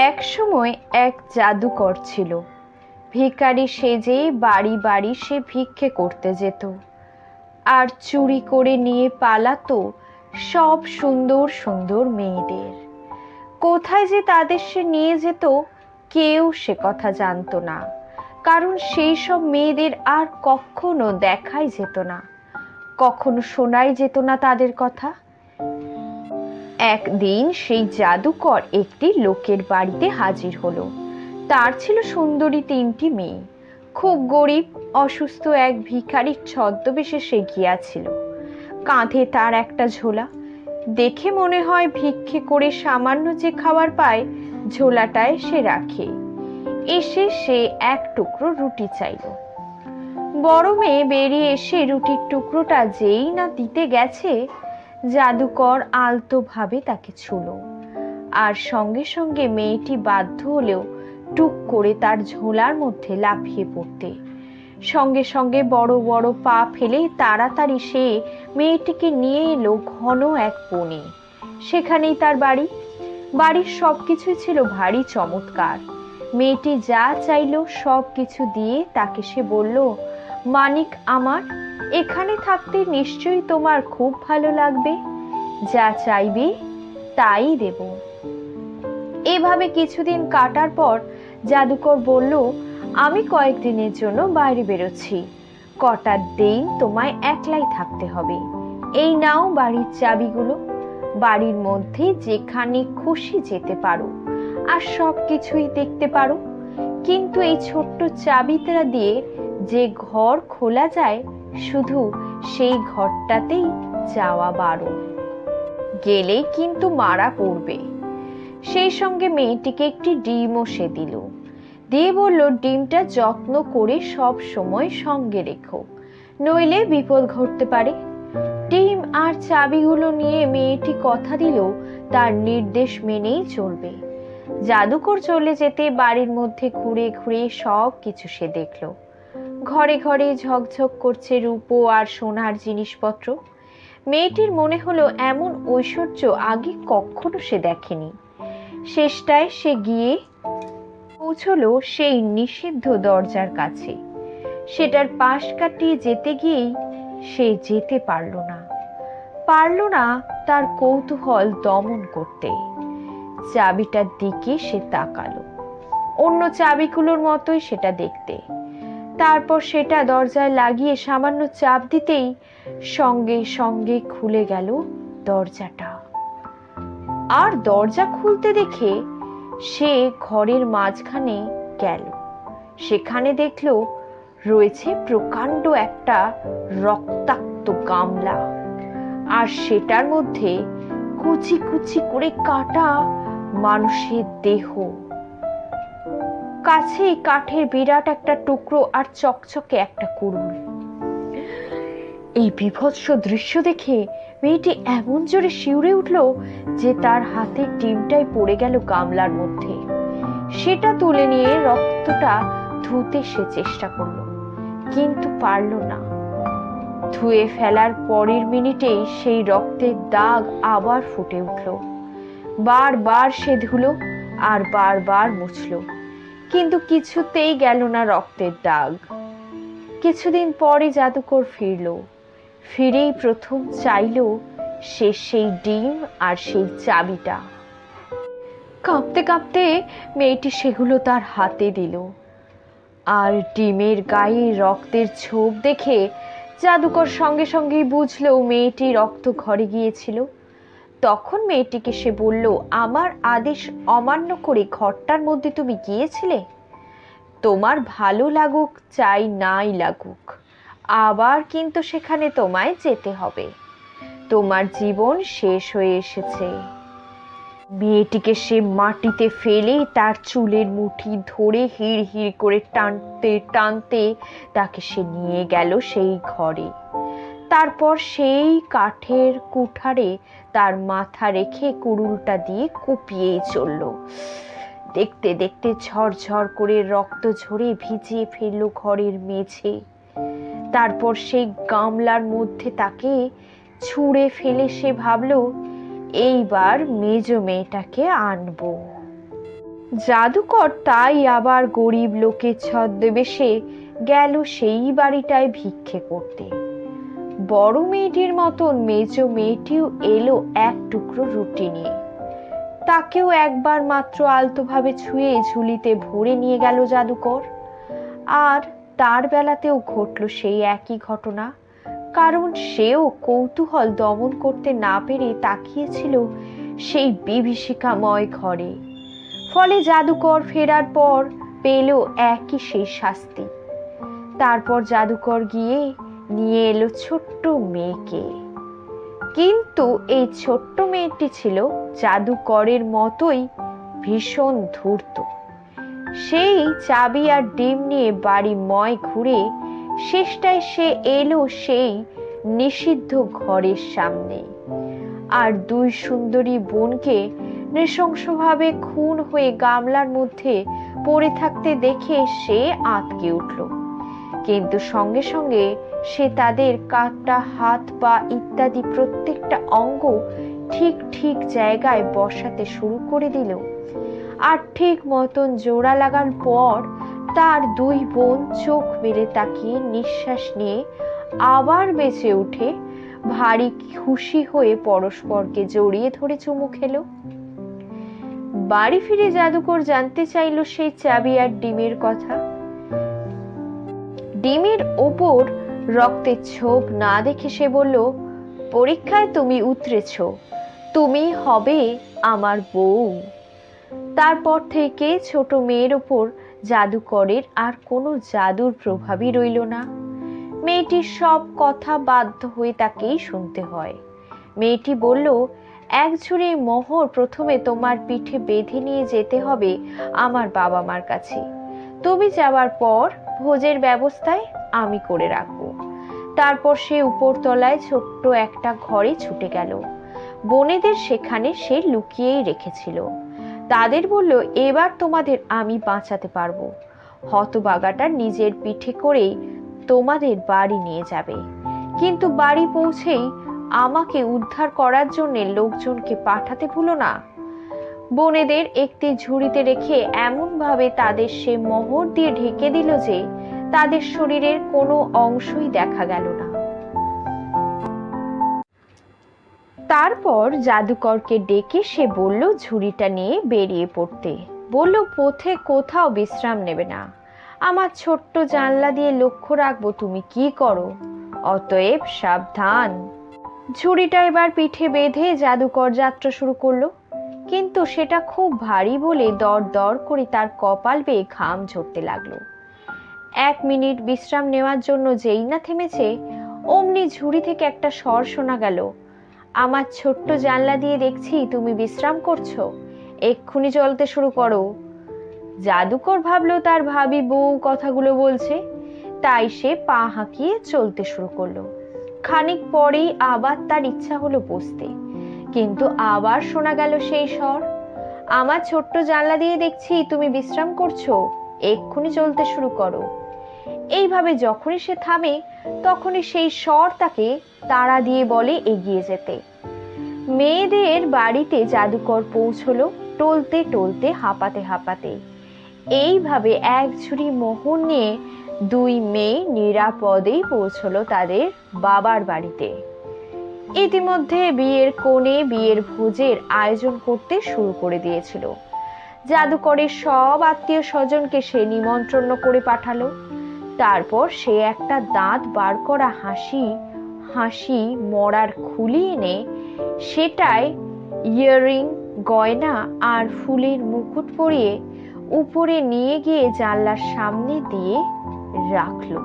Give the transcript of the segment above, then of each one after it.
এক সময় এক জাদুকর ছিল। ভিখারি সেজে বাড়ি বাড়ি সে ভিক্ষে করতে যেত। আর চুরি করে নিয়ে পালাতো সব সুন্দর সুন্দর মেয়েদের। কোথায় যে তাদের সে নিয়ে যেত কেউ সে কথা জানতো না। কারণ সেই সব মেয়েদের আর কখনো দেখাই যেত না। কখনো শোনাই যেত না তাদের কথা। একদিন সেই জাদুকর একটি লোকের বাড়িতে হাজির হলো। তার ছিল সুন্দরী তিনটি মেয়ে। খুব গরিব, অসুস্থ এক ভিখারির ছদ্মবেশে সে গিয়াছিল। কাঁধে তার একটা ঝোলা। দেখে মনে হয় ভিক্ষে করে সামান্য যে খাবার পায়, ঝোলাটায় সে রাখে। এসে সে এক টুকরো রুটি চাইল। বড় মেয়ে বেরিয়ে এসে রুটির টুকরোটা যেই না দিতে গেছে জাদুকর আলতোভাবে তাকে ছুলো। আর সঙ্গে সঙ্গে মেয়েটি বাধ্য হলেও টুক করে তার ঝোলার মধ্যে লাফিয়ে পড়তে। সঙ্গে সঙ্গে বড় বড় পা ফেলে তাড়াতাড়ি সে মেয়েটিকে নিয়ে এলো ঘন এক বনে। সেখানেই তার বাড়ি। বাড়ির সব কিছুই ছিল ভারী চমৎকার। মেয়েটি যা চাইলো সব কিছু দিয়ে তাকে সে বলল, মানিক আমার এখানে থাকতে নিশ্চয়ই তোমার খুব ভালো লাগবে। যা চাইবে, তাই দেব। এভাবে কিছুদিন কাটার পর জাদুকর বলল, আমি কয়েকদিনের জন্য বাইরে বেরোচ্ছি। কটার দিন তোমায় একলাই থাকতে হবে। এই নাও বাড়ির চাবিগুলো। বাড়ির মধ্যে যেখানে খুশি যেতে পারো আর সব কিছুই দেখতে পারো। কিন্তু এই ছোট্ট চাবিটা দিয়ে যে ঘর খোলা যায় শুধু সেই ঘরটাতেই যাওয়া বারণ। গেলেই কিন্তু মারা পড়বে। সেই সঙ্গে মেয়েটিকে একটি ডিমও সে দিল। দিয়ে বলল, ডিমটা যত্ন করে সব সময় সঙ্গে রেখো, নইলে বিপদ ঘটতে পারে। ডিম আর চাবিগুলো নিয়ে মেয়েটি কথা দিল, তার নির্দেশ মেনেই চলবে। জাদুকর চলে যেতে বাড়ির মধ্যে ঘুরে ঘুরে সব কিছু সে দেখল। ঘরে ঘরে ঝকঝক করছে রূপো আর সোনার জিনিসপত্র। মেয়েটির মনে হলো এমন ঐশ্বর্য আগে কখনো সে দেখেনি। শেষটায় সে গিয়ে পৌঁছলো সেই নিষিদ্ধ দরজার কাছে। সেটার পাশ কাটিয়ে যেতে গিয়েই সে যেতে পারল না। পারল না তার কৌতূহল দমন করতে। চাবিটার দিকে সে তাকালো। অন্য চাবিগুলোর মতোই সেটা দেখতে। তারপর সেটা দরজায় লাগিয়ে সামান্য চাপ দিতেই সঙ্গে সঙ্গে খুলে গেল দরজাটা। আর দরজা খুলতে দেখে সে ঘরের মাঝখানে গেল। সেখানে দেখল রয়েছে প্রকাণ্ড একটা রক্তাক্ত গামলা। আর সেটার মধ্যে কুচি কুচি করে কাটা মানুষের দেহ। কাছেই কাঠের বিরাট একটা টুকরো আর চকচকে একটা কুড়ুল। এই বিভৎস দৃশ্য দেখে মেয়েটি এমন জোরে শিউরে উঠল যে তার হাতের ডিমটাই পড়ে গেল গামলার মধ্যে। সেটা তুলে নিয়ে রক্তটা ধুতে সে চেষ্টা করল, কিন্তু পারল না। ধুয়ে ফেলার পরের মিনিটেই সেই রক্তের দাগ আবার ফুটে উঠল। বারবার সে ধুলো আর বারবার মুছলো। কিন্তু কিছুতেই গেল না রক্তের দাগ। কিছুদিন পরে জাদুকর ফিরল। ফিরেই প্রথম চাইল সে সেই ডিম আর সেই চাবিটা। কাঁপতে কাঁপতে মেয়েটি সেগুলো তার হাতে দিল। আর ডিমের গায়ে রক্তের ছোপ দেখে জাদুকর সঙ্গে সঙ্গেই বুঝলো মেয়েটি রক্ত ঘরে গিয়েছিল। তখন মেয়েটিকে সে বলল, আমার আদেশ অমান্য করে ঘরটার মধ্যে তুমি গিয়েছিলে? তোমার ভালো লাগুক, চাই নাই লাগুক। আবার কিন্তু সেখানে তোমায় যেতে হবে। তোমার জীবন শেষ হয়ে এসেছে। মেয়েটিকে সে মাটিতে ফেলে তার চুলের মুঠি ধরে হিড় হিড় করে টানতে টানতে তাকে সে নিয়ে গেল সেই ঘরে। তারপর সেই কাঠের কুঠারে তার মাথা রেখে কুড়ুলটা দিয়ে কুপিয়েই চলল। দেখতে দেখতে ঝরঝর করে রক্ত ঝরে ভিজিয়ে ফেলল ঘরের মেঝে। তারপর সেই গামলার মধ্যে তাকে ছুঁড়ে ফেলে সে ভাবল, এইবার মেজ মেয়েটাকে আনব। জাদুকর তাই আবার গরিব লোকের ছদ্মবেশে গেল সেই বাড়িটায় ভিক্ষে করতে। বড় মেয়েটির মতন মেজ মেয়েটিও এলো এক টুকরো রুটি নিয়ে। তাকেও একবার মাত্র আলতোভাবে ছুঁয়ে ঝুলিতে ভরে নিয়ে গেল জাদুকর। আর তার বেলাতেও ঘটল সেই একই ঘটনা। কারণ সেও কৌতূহল দমন করতে না পেরে তাকিয়েছিল সেই বিভীষিকাময় ঘরে। ফলে জাদুকর ফেরার পর পেল একই সেই শাস্তি। তারপর জাদুকর গিয়ে নিয়ে এলো ছোট্ট মেয়েকে। কিন্তু এই ছোট্ট মেয়েটি ছিল জাদুকরের মতোই ভীষণ ধূর্ত। সেই চাবি আর ডিম নিয়ে বাড়ি ময় ঘুরে শেষটায় সে এলো সেই নিষিদ্ধ ঘরের সামনে। আর দুই সুন্দরী বোনকে নৃশংসভাবে খুন হয়ে গামলার মধ্যে পড়ে থাকতে দেখে সে আঁতকে উঠল। কিন্তু সঙ্গে সঙ্গে সে তাদের কাটা, হাত, পা ইত্যাদি প্রত্যেকটা অঙ্গ ঠিক ঠিক জায়গায় বসাতে শুরু করে দিল। আর ঠিক মতন জোড়া লাগার পর তার দুই বোন চোখ মেরে তাকিয়ে নিঃশ্বাস নিয়ে আবার বেঁচে উঠে ভারী খুশি হয়ে পরস্পরকে জড়িয়ে ধরে চুমু খেলো। বাড়ি ফিরে জাদুকর জানতে চাইল সেই চাবি আর ডিমের কথা। ডিমের ওপর রক্তের ছোপ না দেখে সে বলল, পরীক্ষায় তুমি উতরেছ। তুমি হবে আমার বউ। তারপর থেকে ছোট মেয়ের ওপর জাদুকরের আর কোনো জাদুর প্রভাবই রইল না। মেয়েটির সব কথা বাধ্য হয়ে তাকেই শুনতে হয়। মেয়েটি বলল, এক ঝুড়ি মোহর প্রথমে তোমার পিঠে বেঁধে নিয়ে যেতে হবে আমার বাবা মার কাছে। তুমি যাওয়ার পর ভোজের ব্যবস্থায় আমি করে রাখব। তারপর সে উপরতলায় ছোট্ট একটা ঘরে ছুটে গেল। বনেদের সেখানে সে লুকিয়েই রেখেছিল। তাদের বলল, এবার তোমাদের আমি বাঁচাতে পারব। হতবাগাটা নিজের পিঠে করেই তোমাদের বাড়ি নিয়ে যাবে। কিন্তু বাড়ি পৌঁছেই আমাকে উদ্ধার করার জন্য লোকজনকে পাঠাতে ভুলো না। বনেদের একটি ঝুড়িতে রেখে এমনভাবে তাদের সে মোহর দিয়ে ঢেকে দিল যে তাদের শরীরের কোনো অংশই দেখা গেল না। তারপর জাদুকরকে ডেকে সে বলল ঝুড়িটা নিয়ে বেরিয়ে পড়তে। বলল, পথে কোথাও বিশ্রাম নেবে না। আমার ছোট্ট জানলা দিয়ে লক্ষ্য রাখব, তুমি কি করো? অতএব সাবধান। ঝুড়িটা এবার পিঠে বেঁধে জাদুকর যাত্রা শুরু করল। কিন্তু সেটা খুব ভারী বলে দর দর করে তার কপাল বেয়ে ঘাম ঝরতে লাগল। এক মিনিট বিশ্রাম নেওয়ার জন্য যেই না থেমেছে, অমনি ঝুড়ি থেকে একটা স্বর শোনা গেল। আমার ছোট্ট জানলা দিয়ে দেখছি তুমি বিশ্রাম করছ। এক্ষুনি চলতে শুরু করো। জাদুকর ভাবলো তার ভাবি বউ কথাগুলো বলছে, তাই সে পা হাঁকিয়ে চলতে শুরু করল। খানিক পরেই আবার তার ইচ্ছা হলো বসতে, কিন্তু আবার শোনা গেল সেই স্বর। আমার ছোট্ট জানলা দিয়ে দেখছি তুমি বিশ্রাম করছ, এক্ষুনি চলতে শুরু করো। এইভাবে যখনই সে থামে, তখনই সেই স্বর তাকে তাড়া দিয়ে বলে এগিয়ে যেতে। মেয়েদের বাড়িতে জাদুকর পৌঁছলো টলতে টলতে, হাঁপাতে হাঁপাতে। এইভাবে এক ঝুড়ি মোহর নিয়ে দুই মেয়ে নিরাপদেই পৌঁছলো তাদের বাবার বাড়িতে। ইতিমধ্যে বিয়ের কোণে বিয়ের ভোজের আয়োজন করতে শুরু করে দিয়েছিল। জাদুকরের সব আত্মীয় স্বজনকে সে নিমন্ত্রণ করে পাঠালো। তারপর সে একটা দাঁত বার করা হাসি হাসি মরার খুলি এনে সেটায় ইয়াররিং গয়না আর ফুলের মুকুট পরিয়ে উপরে নিয়ে গিয়ে জানলার সামনে দিয়ে রাখল।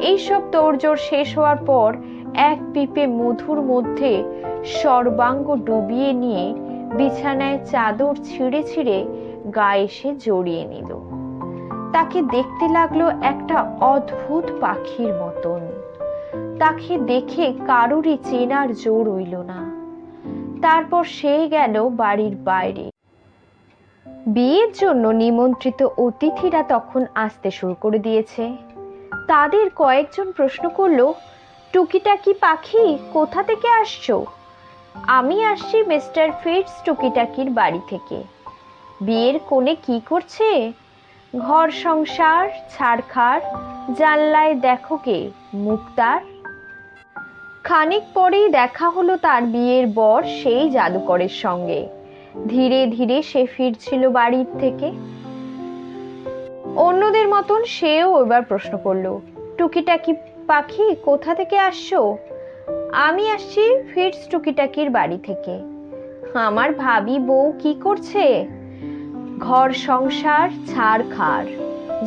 এইসব তোড়জোড় শেষ হওয়ার পর এক পিপে মধুর মধ্যে সর্বাঙ্গ ডুবিয়ে নিয়ে বিছানায় চাদর ছিঁড়ে ছিঁড়ে গায়ে সে জড়িয়ে নিল। তাকে দেখতে লাগল একটা অদ্ভুত পাখির মতন। তাকে দেখে কারোরই চেনার জোর রইল না। তারপর সে গেল বাড়ির বাইরে। বিয়ের জন্য নিমন্ত্রিত অতিথিরা তখন আসতে শুরু করে দিয়েছে। তাদের কয়েকজন প্রশ্ন করল, টুকিটাকি পাখি, কোথা থেকে আসছো? আমি আসছি মিস্টার ফিটস টুকিটাকির বাড়ি থেকে। বিয়ের কোণে কি করছে? ঘর সংসার ছাড়খাড় জানলায় দেখো কে, মুক্তার? খানিক পরেই দেখা হলো তার বিয়ের বর সেই জাদুকরের সঙ্গে। ধীরে ধীরে সে ফিরছিল বাড়ির থেকে। অন্যদের মতন সেও এবার প্রশ্ন করল, টুকিটাকি পাখি কোথা থেকে আসছো? আমি আসছি ফিটস টুকিটাকির বাড়ি থেকে। আমার ভাবি বউ কি করছে? ঘর, সংসার, ছাড় খাড়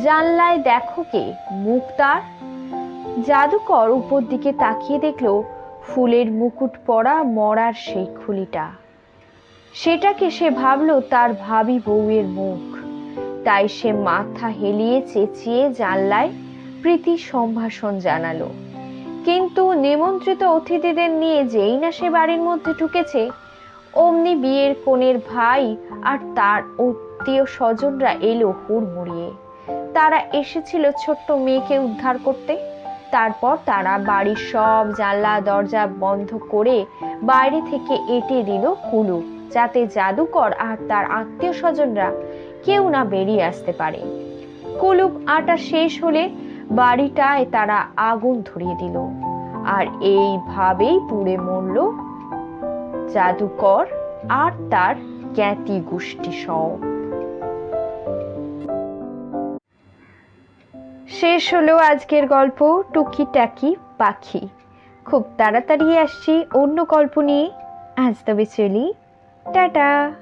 জানলায় দেখো কে? মুখ তার? জাদুকর উপর দিকে তাকিয়ে দেখল ফুলের মুকুট পরা মরার সেই খুলিটা। সেটাকে সে ভাবল তার ভাবি বউয়ের মুখ। তাই সে মাথা হেলিয়ে চেঁচিয়ে জানলায় প্রীতি সম্ভাষণ জানালো। কিন্তু নিমন্ত্রিত অতিথিদের নিয়ে যেই না সে বাড়ির মধ্যে ঢুকেছে, অমনি বিয়ের কোণের ভাই আর তার আত্মীয় স্বজনরা এলো হুড়মুড়িয়ে তারা এসেছিল ছোট্ট মেয়েকে উদ্ধার করতে। তারপর তারা বাড়ির সব জানলা, দরজা বন্ধ করে বাইরে থেকে এঁটে দিল কুলুপ যাতে জাদুকর আর তার আত্মীয় স্বজনরা কেউ না বেরিয়ে আসতে পারে। কুলুপ আটা শেষ হলে বাড়িটায় তারা আগুন ধরিয়ে দিল আর এইভাবেই পুড়ে মরল জাদুকর আর তার জ্ঞাতি গোষ্ঠী সব। শেষ হলো আজকের গল্প টুকি টাকি পাখি। খুব তাড়াতাড়ি আসছি অন্য গল্প নিয়ে। আজ তবে চলি। টাটা!